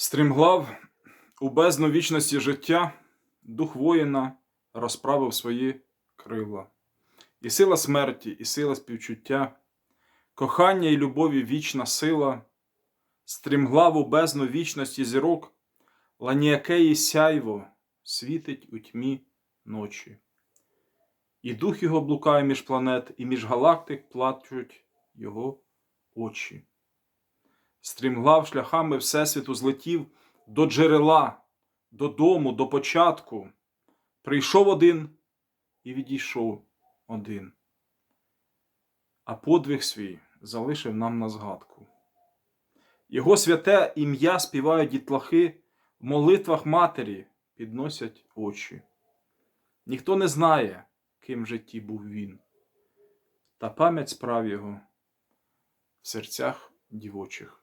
Стрімглав у бездну вічності життя, дух воїна розправив свої крила. І сила смерті, і сила співчуття, кохання і любові вічна сила, стрімглав у бездну вічності зірок, ланіякеї сяйво світить у тьмі ночі. І дух його блукає між планет, і між галактик плачуть його очі. Стрімглав шляхами Всесвіту злетів до джерела, додому, до початку. Прийшов один і відійшов один. А подвиг свій залишив нам на згадку. Його святе ім'я співають дітлахи, в молитвах матері підносять очі. Ніхто не знає, ким в житті був він, та пам'ять справ його в серцях дівочих.